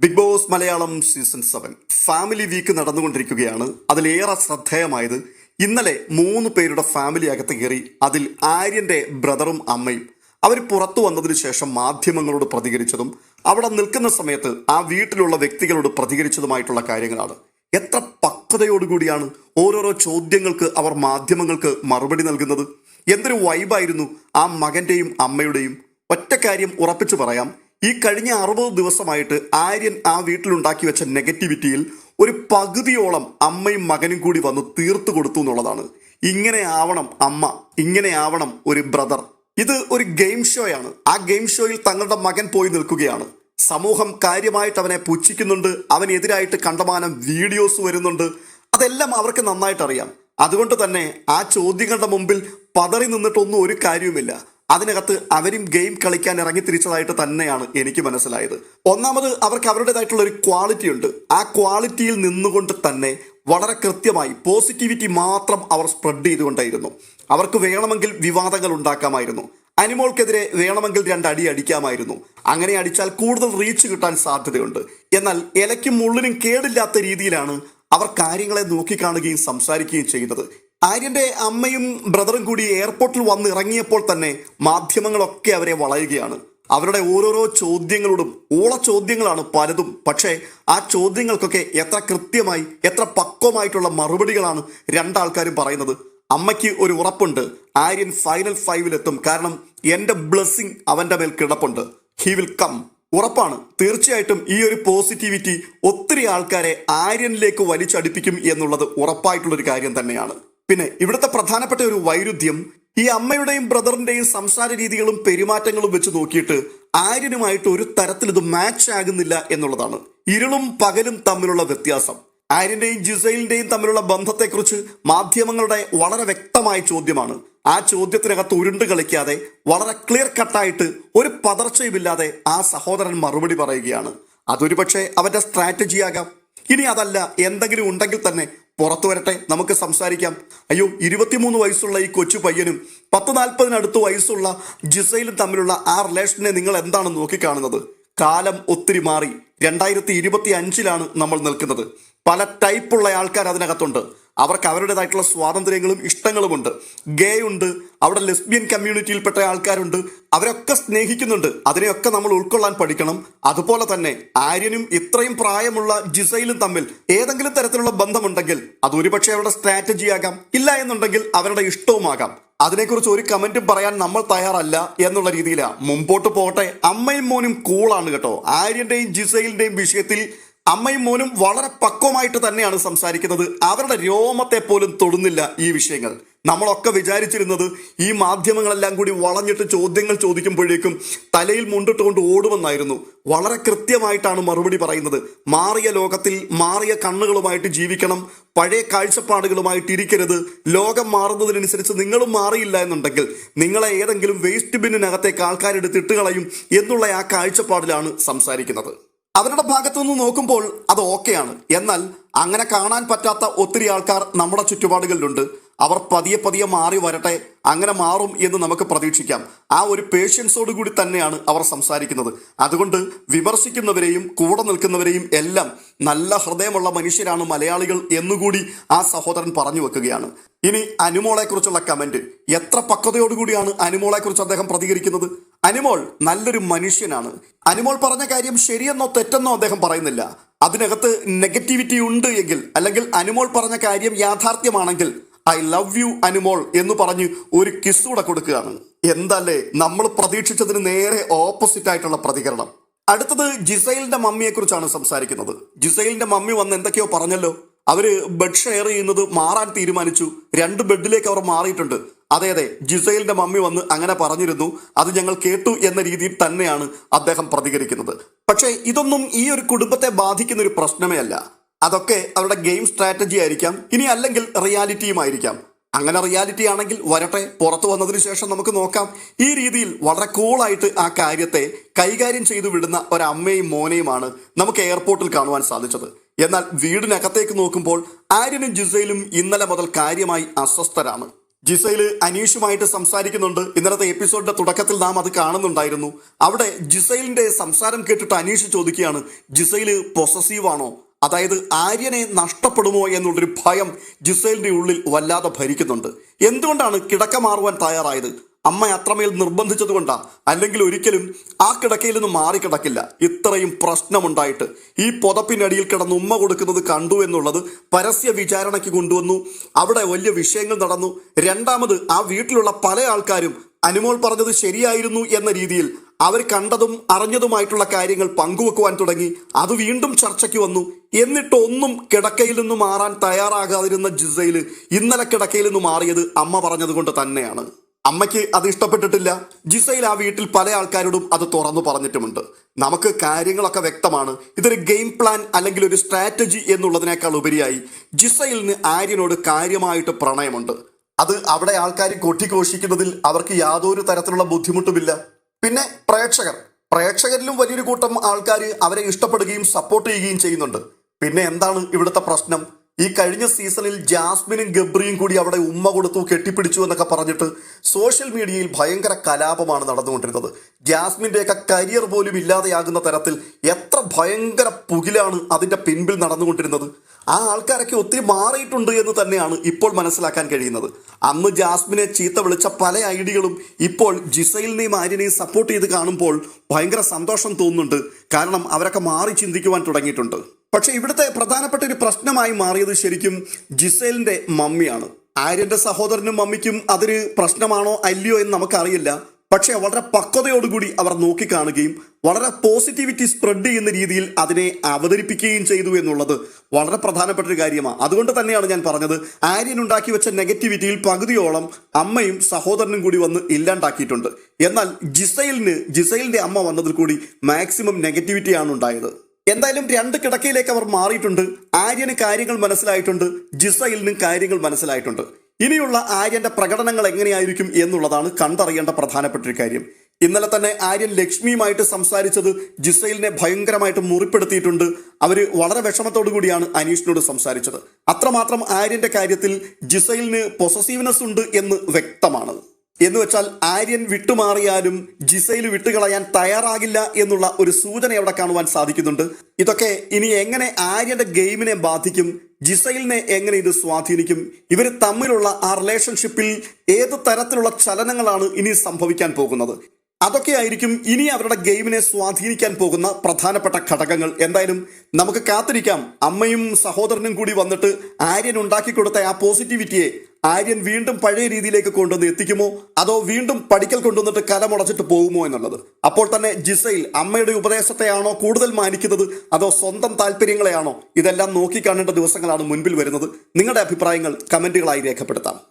Bigg Boss Malayalam season seven. Family week നടന്നുകൊണ്ടിരിക്കുകയാണ്. അതിലേറെ ശ്രദ്ധേയമായത് ഇന്നലെ മൂന്ന് പേരുടെ ഫാമിലി അകത്ത് കയറി അതിൽ ആര്യന്റെ ബ്രദറും അമ്മയും. അവർ പുറത്തു വന്നതിന് ശേഷം മാധ്യമങ്ങളോട് പ്രതികരിച്ചതും അവിടെ നിൽക്കുന്ന സമയത്ത് ആ വീട്ടിലുള്ള വ്യക്തികളോട് പ്രതികരിച്ചതുമായിട്ടുള്ള കാര്യങ്ങളാണ്. എത്ര പക്വതയോടുകൂടിയാണ് ഓരോരോ ചോദ്യങ്ങൾക്ക് അവർ മാധ്യമങ്ങൾക്ക് മറുപടി നൽകുന്നത്. എന്തൊരു വൈബായിരുന്നു ആ മകന്റെയും അമ്മയുടെയും. ഒറ്റ കാര്യം ഉറപ്പിച്ചു പറയാം. ഈ കഴിഞ്ഞ അറുപത് ദിവസമായിട്ട് ആര്യൻ ആ വീട്ടിലുണ്ടാക്കി വെച്ച നെഗറ്റിവിറ്റിയിൽ ഒരു പകുതിയോളം അമ്മയും മകനും കൂടി വന്ന് തീർത്തു കൊടുത്തു എന്നുള്ളതാണ്. ഇങ്ങനെ ആവണം അമ്മ ഇങ്ങനെ ആവണം ഒരു ബ്രദർ. ഇത് ഒരു ഗെയിം ഷോയാണ്. ആ ഗെയിം ഷോയിൽ തങ്ങളുടെ മകൻ പോയി നിൽക്കുകയാണ്. സമൂഹം കാര്യമായിട്ട് അവനെ പുച്ഛിക്കുന്നുണ്ട് അവനെതിരായിട്ട് കണ്ടമാനം വീഡിയോസ് വരുന്നുണ്ട്. അതെല്ലാം അവർക്ക് നന്നായിട്ട് അറിയാം അതുകൊണ്ട് തന്നെ ആ ചോദ്യങ്ങളുടെ മുമ്പിൽ പതറി നിന്നിട്ടൊന്നും ഒരു കാര്യവുമില്ല. അതിനകത്ത് അവരും ഗെയിം കളിക്കാൻ ഇറങ്ങി തിരിച്ചതായിട്ട് തന്നെയാണ് എനിക്ക് മനസ്സിലായത്. ഒന്നാമത് അവർക്ക് അവരുടേതായിട്ടുള്ള ഒരു ക്വാളിറ്റി ഉണ്ട്. ആ ക്വാളിറ്റിയിൽ നിന്നുകൊണ്ട് തന്നെ വളരെ കൃത്യമായി പോസിറ്റിവിറ്റി മാത്രം അവർ സ്പ്രെഡ് ചെയ്തുകൊണ്ടായിരുന്നു. അവർക്ക് വേണമെങ്കിൽ വിവാദങ്ങൾ ഉണ്ടാക്കാമായിരുന്നു. അനിമോൾക്കെതിരെ വേണമെങ്കിൽ രണ്ടടി അടിക്കാമായിരുന്നു. അങ്ങനെ അടിച്ചാൽ കൂടുതൽ റീച്ച് കിട്ടാൻ സാധ്യതയുണ്ട്. എന്നാൽ ഇലയ്ക്കും മുള്ളിനും കേടില്ലാത്ത രീതിയിലാണ് അവർ കാര്യങ്ങളെ നോക്കിക്കാണുകയും സംസാരിക്കുകയും ചെയ്യുന്നത്. ആര്യന്റെ അമ്മയും ബ്രദറും കൂടി എയർപോർട്ടിൽ വന്ന് ഇറങ്ങിയപ്പോൾ തന്നെ മാധ്യമങ്ങളൊക്കെ അവരെ വളയുകയാണ്. അവരുടെ ഓരോരോ ചോദ്യങ്ങളോടും ഓള ചോദ്യങ്ങളാണ് പലതും. പക്ഷേ ആ ചോദ്യങ്ങൾക്കൊക്കെ എത്ര കൃത്യമായി എത്ര പക്വമായിട്ടുള്ള മറുപടികളാണ് രണ്ടാൾക്കാരും പറയുന്നത്. അമ്മയ്ക്ക് ഒരു ഉറപ്പുണ്ട് ആര്യൻ ഫൈനൽ ഫൈവിലെത്തും കാരണം എന്റെ ബ്ലെസ്സിങ് അവന്റെ മേൽ കിടപ്പുണ്ട്. ഹി വിൽ കം ഉറപ്പാണ്. തീർച്ചയായിട്ടും ഈ ഒരു പോസിറ്റിവിറ്റി ഒത്തിരി ആൾക്കാരെ ആര്യനിലേക്ക് വലിച്ചടിപ്പിക്കും എന്നുള്ളത് ഉറപ്പായിട്ടുള്ളൊരു കാര്യം തന്നെയാണ്. പിന്നെ ഇവിടുത്തെ പ്രധാനപ്പെട്ട ഒരു വൈരുദ്ധ്യം ഈ അമ്മയുടെയും ബ്രദറിന്റെയും സംസാര രീതികളും പെരുമാറ്റങ്ങളും വെച്ച് നോക്കിയിട്ട് ആര്യനുമായിട്ട് ഒരു തരത്തിൽ ഇത് മാച്ച് ആകുന്നില്ല എന്നുള്ളതാണ്. ഇരുളും പകലും തമ്മിലുള്ള വ്യത്യാസം. ആര്യന്റെയും ജിസൈലിന്റെയും തമ്മിലുള്ള ബന്ധത്തെക്കുറിച്ച് മാധ്യമങ്ങളുടെ വളരെ വ്യക്തമായ ചോദ്യമാണ്. ആ ചോദ്യത്തിനകത്ത് ഉരുണ്ട് കളിക്കാതെ വളരെ ക്ലിയർ കട്ടായിട്ട് ഒരു പതർച്ചയുമില്ലാതെ ആ സഹോദരൻ മറുപടി പറയുകയാണ്. അതൊരു പക്ഷേ അവന്റെ സ്ട്രാറ്റജി ആകാം. ഇനി അതല്ല എന്തെങ്കിലും ഉണ്ടെങ്കിൽ തന്നെ പുറത്തു വരട്ടെ നമുക്ക് സംസാരിക്കാം. അയ്യോ ഇരുപത്തിമൂന്ന് വയസ്സുള്ള ഈ കൊച്ചു പയ്യനും പത്ത് നാൽപ്പതിനടുത്ത് വയസ്സുള്ള ജിസയിലും തമ്മിലുള്ള ആ റിലേഷനെ നിങ്ങൾ എന്താണ് നോക്കിക്കാണുന്നത്? കാലം ഒത്തിരി മാറി. രണ്ടായിരത്തി ഇരുപത്തി അഞ്ചിലാണ് നമ്മൾ നിൽക്കുന്നത്. പല ടൈപ്പുള്ള ആൾക്കാർ അതിനകത്തുണ്ട്. അവർക്ക് അവരുടേതായിട്ടുള്ള സ്വാതന്ത്ര്യങ്ങളും ഇഷ്ടങ്ങളുമുണ്ട്. ഗേ ഉണ്ട് അവിടെ ലെസ്ബിയൻ കമ്മ്യൂണിറ്റിയിൽപ്പെട്ട ആൾക്കാരുണ്ട്. അവരൊക്കെ സ്നേഹിക്കുന്നുണ്ട്. അതിനെയൊക്കെ നമ്മൾ ഉൾക്കൊള്ളാൻ പഠിക്കണം. അതുപോലെ തന്നെ ആര്യനും ഇത്രയും പ്രായമുള്ള ജിസയിലും തമ്മിൽ ഏതെങ്കിലും തരത്തിലുള്ള ബന്ധമുണ്ടെങ്കിൽ അത് അവരുടെ സ്ട്രാറ്റജി ആകാം. ഇല്ല എന്നുണ്ടെങ്കിൽ അവരുടെ ഇഷ്ടവുമാകാം. അതിനെക്കുറിച്ച് ഒരു കമന്റും പറയാൻ നമ്മൾ തയ്യാറല്ല എന്നുള്ള രീതിയിലാണ് മുമ്പോട്ട് പോകട്ടെ. അമ്മയും മോനും കൂളാണ് കേട്ടോ. ആര്യന്റെയും ജിസൈലിന്റെയും വിഷയത്തിൽ അമ്മയും മോനും വളരെ പക്വമായിട്ട് തന്നെയാണ് സംസാരിക്കുന്നത്. അവരുടെ രോമത്തെ പോലും തൊടുന്നില്ല ഈ വിഷയങ്ങൾ. നമ്മളൊക്കെ വിചാരിച്ചിരുന്നത് ഈ മാധ്യമങ്ങളെല്ലാം കൂടി വളഞ്ഞിട്ട് ചോദ്യങ്ങൾ ചോദിക്കുമ്പോഴേക്കും തലയിൽ മുണ്ടിട്ടുകൊണ്ട് ഓടുമെന്നായിരുന്നു. വളരെ കൃത്യമായിട്ടാണ് മറുപടി പറയുന്നത്. മാറിയ ലോകത്തിൽ മാറിയ കണ്ണുകളുമായിട്ട് ജീവിക്കണം. പഴയ കാഴ്ചപ്പാടുകളുമായിട്ട് ഇരിക്കരുത്. ലോകം മാറുന്നതിനനുസരിച്ച് നിങ്ങളും മാറിയില്ല എന്നുണ്ടെങ്കിൽ നിങ്ങളെ ഏതെങ്കിലും വേസ്റ്റ് ബിന്നിനകത്തേക്ക് ആൾക്കാരെടുത്ത് കളയും എന്നുള്ള ആ കാഴ്ചപ്പാടിലാണ് സംസാരിക്കുന്നത്. അവരുടെ ഭാഗത്തു നിന്ന് നോക്കുമ്പോൾ അത് ഓക്കെയാണ്. എന്നാൽ അങ്ങനെ കാണാൻ പറ്റാത്ത ഒത്തിരി ആൾക്കാർ നമ്മുടെ ചുറ്റുപാടുകളിലുണ്ട്. അവർ പതിയെ പതിയെ മാറി വരട്ടെ അങ്ങനെ മാറും എന്ന് നമുക്ക് പ്രതീക്ഷിക്കാം. ആ ഒരു പേഷ്യൻസോട് കൂടി തന്നെയാണ് അവർ സംസാരിക്കുന്നത്. അതുകൊണ്ട് വിമർശിക്കുന്നവരെയും കൂടെ നിൽക്കുന്നവരെയും എല്ലാം നല്ല ഹൃദയമുള്ള മനുഷ്യരാണ് മലയാളികൾ എന്നുകൂടി ആ സഹോദരൻ പറഞ്ഞു വെക്കുകയാണ്. ഇനി അനുമോളെ കുറിച്ചുള്ള കമന്റ് എത്ര പക്വതയോടുകൂടിയാണ് അനുമോളെ കുറിച്ച് അദ്ദേഹം പ്രതികരിക്കുന്നത്? അനുമോൾ നല്ലൊരു മനുഷ്യനാണ്. അനുമോൾ പറഞ്ഞ കാര്യം ശരിയെന്നോ തെറ്റെന്നോ അദ്ദേഹം പറയുന്നില്ല. അതിനകത്ത് നെഗറ്റിവിറ്റി ഉണ്ട് എങ്കിൽ അല്ലെങ്കിൽ അനുമോൾ പറഞ്ഞ കാര്യം യാഥാർത്ഥ്യമാണെങ്കിൽ ഐ ലവ് യു അനുമോൾ എന്ന് പറഞ്ഞ് ഒരു കിസ് കൂടെ കൊടുക്കുകയാണ്. എന്തല്ലേ? നമ്മൾ പ്രതീക്ഷിച്ചതിന് നേരെ ഓപ്പോസിറ്റ് ആയിട്ടുള്ള പ്രതികരണം. അടുത്തത് ജിസൈലിന്റെ മമ്മിയെക്കുറിച്ചാണ് സംസാരിക്കുന്നത്. ജിസൈലിന്റെ മമ്മി വന്ന് എന്തൊക്കെയോ പറഞ്ഞല്ലോ. അവർ ബെഡ് ഷെയർ ചെയ്യുന്നത് മാറാൻ തീരുമാനിച്ചു. രണ്ട് ബെഡിലേക്ക് അവർ മാറിയിട്ടുണ്ട്. അതെ അതെ ജിസൈലിന്റെ മമ്മി വന്ന് അങ്ങനെ പറഞ്ഞിരുന്നു. അത് ഞങ്ങൾ കേട്ടു എന്ന രീതിയിൽ തന്നെയാണ് അദ്ദേഹം പ്രതികരിക്കുന്നത്. പക്ഷേ ഇതൊന്നും ഈ ഒരു കുടുംബത്തെ ബാധിക്കുന്ന ഒരു പ്രശ്നമേ അല്ല. അതൊക്കെ അവരുടെ ഗെയിം സ്ട്രാറ്റജി ആയിരിക്കാം. ഇനി അല്ലെങ്കിൽ റിയാലിറ്റിയും ആയിരിക്കാം. അങ്ങനെ റിയാലിറ്റി ആണെങ്കിൽ വരട്ടെ പുറത്തു വന്നതിന് ശേഷം നമുക്ക് നോക്കാം. ഈ രീതിയിൽ വളരെ കൂളായിട്ട് ആ കാര്യത്തെ കൈകാര്യം ചെയ്തു വിടുന്ന ഒരമ്മയും മോനെയുമാണ് നമുക്ക് എയർപോർട്ടിൽ കാണുവാൻ സാധിച്ചത്. എന്നാൽ വീടിനകത്തേക്ക് നോക്കുമ്പോൾ ആര്യനും ജിസയിലും ഇന്നലെ മുതൽ കാര്യമായി അസ്വസ്ഥരാണ്. ജിസയിൽ അനീഷുമായിട്ട് സംസാരിക്കുന്നുണ്ട്. ഇന്നലത്തെ എപ്പിസോഡിന്റെ തുടക്കത്തിൽ നാം അത് കാണുന്നുണ്ടായിരുന്നു. അവിടെ ജിസൈലിന്റെ സംസാരം കേട്ടിട്ട് അനീഷ് ചോദിക്കുകയാണ് ജിസൈൽ പൊസസീവ് ആണോ? അതായത് ആര്യനെ നഷ്ടപ്പെടുമോ എന്നുള്ളൊരു ഭയം ജിസേലിന്റെ ഉള്ളിൽ വല്ലാതെ ഭരിക്കുന്നുണ്ട്. എന്തുകൊണ്ടാണ് കിടക്ക മാറുവാൻ തയ്യാറായത്? അമ്മ അത്രമേൽ നിർബന്ധിച്ചതുകൊണ്ടാ അല്ലെങ്കിൽ ഒരിക്കലും ആ കിടക്കയിൽ നിന്ന് മാറിക്കിടക്കില്ല ഇത്രയും പ്രശ്നമുണ്ടായിട്ട്. ഈ പുതപ്പിനടിയിൽ കിടന്ന് ഉമ്മ കൊടുക്കുന്നത് കണ്ടു എന്നുള്ളത് പരസ്യ വിചാരണയ്ക്ക് കൊണ്ടുവന്നു. അവിടെ വലിയ വിഷയങ്ങൾ നടന്നു. രണ്ടാമത് ആ വീട്ടിലുള്ള പല ആൾക്കാരും അനുമോൾ പറഞ്ഞത് ശരിയായിരുന്നു എന്ന രീതിയിൽ അവർ കണ്ടതും അറിഞ്ഞതുമായിട്ടുള്ള കാര്യങ്ങൾ പങ്കുവെക്കുവാൻ തുടങ്ങി. അത് വീണ്ടും ചർച്ചയ്ക്ക് വന്നു. എന്നിട്ടൊന്നും കിടക്കയിൽ നിന്ന് മാറാൻ തയ്യാറാകാതിരുന്ന ജിസയിൽ ഇന്നലെ കിടക്കയിൽ നിന്ന് മാറിയത് അമ്മ പറഞ്ഞതുകൊണ്ട് തന്നെയാണ്. അമ്മയ്ക്ക് അത് ഇഷ്ടപ്പെട്ടിട്ടില്ല. ജിസയിൽ ആ വീട്ടിൽ പല ആൾക്കാരോടും അത് തുറന്നു പറഞ്ഞിട്ടുമുണ്ട്. നമുക്ക് കാര്യങ്ങളൊക്കെ വ്യക്തമാണ്. ഇതൊരു ഗെയിം പ്ലാൻ അല്ലെങ്കിൽ ഒരു സ്ട്രാറ്റജി എന്നുള്ളതിനേക്കാൾ ഉപരിയായി ജിസയിലിന് ആര്യനോട് കാര്യമായിട്ട് പ്രണയമുണ്ട്. അത് അവിടെ ആൾക്കാർ കൊട്ടിഘോഷിക്കുന്നതിൽ അവർക്ക് യാതൊരു തരത്തിലുള്ള ബുദ്ധിമുട്ടുമില്ല. പിന്നെ പ്രേക്ഷകർ. പ്രേക്ഷകരിലും വലിയൊരു കൂട്ടം ആൾക്കാർ അവരെ ഇഷ്ടപ്പെടുകയും സപ്പോർട്ട് ചെയ്യുകയും ചെയ്യുന്നുണ്ട്. പിന്നെ എന്താണ് ഇവിടുത്തെ പ്രശ്നം? ഈ കഴിഞ്ഞ സീസണിൽ ജാസ്മിനും ഗബ്രിയും കൂടി അവിടെ ഉമ്മ കൊടുത്തു കെട്ടിപ്പിടിച്ചു എന്നൊക്കെ പറഞ്ഞിട്ട് സോഷ്യൽ മീഡിയയിൽ ഭയങ്കര കലാപമാണ് നടന്നുകൊണ്ടിരുന്നത്. ജാസ്മിന്റെയൊക്കെ കരിയർ പോലും ഇല്ലാതെയാകുന്ന തരത്തിൽ എത്ര ഭയങ്കര പുകിലാണ് അതിന്റെ പിൻപിൽ നടന്നുകൊണ്ടിരുന്നത്. ആ ആൾക്കാരൊക്കെ ഒത്തിരി മാറിയിട്ടുണ്ട് എന്ന് തന്നെയാണ് ഇപ്പോൾ മനസ്സിലാക്കാൻ കഴിയുന്നത്. അന്ന് ജാസ്മിനെ ചീത്ത വിളിച്ച പല ഐഡികളും ഇപ്പോൾ ജിസൈലിനെയും ആര്യനെയും സപ്പോർട്ട് ചെയ്ത് കാണുമ്പോൾ ഭയങ്കര സന്തോഷം തോന്നുന്നുണ്ട്. കാരണം അവരൊക്കെ മാറി ചിന്തിക്കുവാൻ തുടങ്ങിയിട്ടുണ്ട്. പക്ഷെ ഇവിടുത്തെ പ്രധാനപ്പെട്ട ഒരു പ്രശ്നമായി മാറിയത് ശരിക്കും ജിസേലിന്റെ മമ്മിയാണ്. ആര്യന്റെ സഹോദരനും മമ്മിക്കും അതൊരു പ്രശ്നമാണോ അല്ലയോ എന്ന് നമുക്കറിയില്ല. പക്ഷേ വളരെ പക്വതയോടുകൂടി അവർ നോക്കിക്കാണുകയും വളരെ പോസിറ്റിവിറ്റി സ്പ്രെഡ് ചെയ്യുന്ന രീതിയിൽ അതിനെ അവതരിപ്പിക്കുകയും ചെയ്തു എന്നുള്ളത് വളരെ പ്രധാനപ്പെട്ട ഒരു കാര്യമാണ് അതുകൊണ്ട് തന്നെയാണ് ഞാൻ പറഞ്ഞത് ആര്യൻ ഉണ്ടാക്കി വെച്ച നെഗറ്റിവിറ്റിയിൽ പകുതിയോളം അമ്മയും സഹോദരനും കൂടി വന്ന് ഇല്ലാണ്ടാക്കിയിട്ടുണ്ട്. എന്നാൽ ജിസൈലിന് ജിസൈലിന്റെ അമ്മ വന്നതിൽ കൂടി മാക്സിമം നെഗറ്റിവിറ്റിയാണ് ഉണ്ടായത്. എന്തായാലും രണ്ട് കിടക്കയിലേക്ക് അവർ മാറിയിട്ടുണ്ട്. ആര്യന് കാര്യങ്ങൾ മനസ്സിലായിട്ടുണ്ട്. ജിസയിലിനും കാര്യങ്ങൾ മനസ്സിലായിട്ടുണ്ട്. ഇനിയുള്ള ആര്യന്റെ പ്രകടനങ്ങൾ എങ്ങനെയായിരിക്കും എന്നുള്ളതാണ് കണ്ടറിയേണ്ട പ്രധാനപ്പെട്ട ഒരു കാര്യം. ഇന്നലെ തന്നെ ആര്യൻ ലക്ഷ്മിയുമായിട്ട് സംസാരിച്ചത് ജിസൈലിനെ ഭയങ്കരമായിട്ട് മുറിപ്പെടുത്തിയിട്ടുണ്ട്. അവർ വളരെ വിഷമത്തോടു കൂടിയാണ് അനീഷിനോട് സംസാരിച്ചത്. അത്രമാത്രം ആര്യന്റെ കാര്യത്തിൽ ജിസൈലിന് പൊസസീവ്നെസ് ഉണ്ട് എന്ന് വ്യക്തമാണ്. എന്ന് വെച്ചാൽ ആര്യൻ വിട്ടുമാറിയാലും ജിസയിൽ വിട്ടുകളയാൻ തയ്യാറാകില്ല എന്നുള്ള ഒരു സൂചന അവിടെ കാണുവാൻ സാധിക്കുന്നുണ്ട്. ഇതൊക്കെ ഇനി എങ്ങനെ ആര്യന്റെ ഗെയിമിനെ ബാധിക്കും ജിസൈലിനെ എങ്ങനെ ഇത് സ്വാധീനിക്കും ഇവർ തമ്മിലുള്ള ആ റിലേഷൻഷിപ്പിൽ ഏത് തരത്തിലുള്ള ചലനങ്ങളാണ് ഇനി സംഭവിക്കാൻ പോകുന്നത്? അതൊക്കെ ആയിരിക്കും ഇനി അവരുടെ ഗെയിമിനെ സ്വാധീനിക്കാൻ പോകുന്ന പ്രധാനപ്പെട്ട ഘടകങ്ങൾ. എന്തായാലും നമുക്ക് കാത്തിരിക്കാം. അമ്മയും സഹോദരനും കൂടി വന്നിട്ട് ആര്യൻ ഉണ്ടാക്കി കൊടുത്ത ആ പോസിറ്റിവിറ്റിയെ ആര്യൻ വീണ്ടും പഴയ രീതിയിലേക്ക് കൊണ്ടുവന്ന് എത്തിക്കുമോ? അതോ വീണ്ടും പഠിക്കൽ കൊണ്ടുവന്നിട്ട് കലമുടച്ചിട്ട് പോകുമോ എന്നുള്ളത്? അപ്പോൾ തന്നെ ജിസയിൽ അമ്മയുടെ ഉപദേശത്തെയാണോ കൂടുതൽ മാനിക്കുന്നത്? അതോ സ്വന്തം താല്പര്യങ്ങളെയാണോ? ഇതെല്ലാം നോക്കിക്കാണേണ്ട ദിവസങ്ങളാണ് മുൻപിൽ വരുന്നത്. നിങ്ങളുടെ അഭിപ്രായങ്ങൾ കമന്റുകളായി രേഖപ്പെടുത്താം.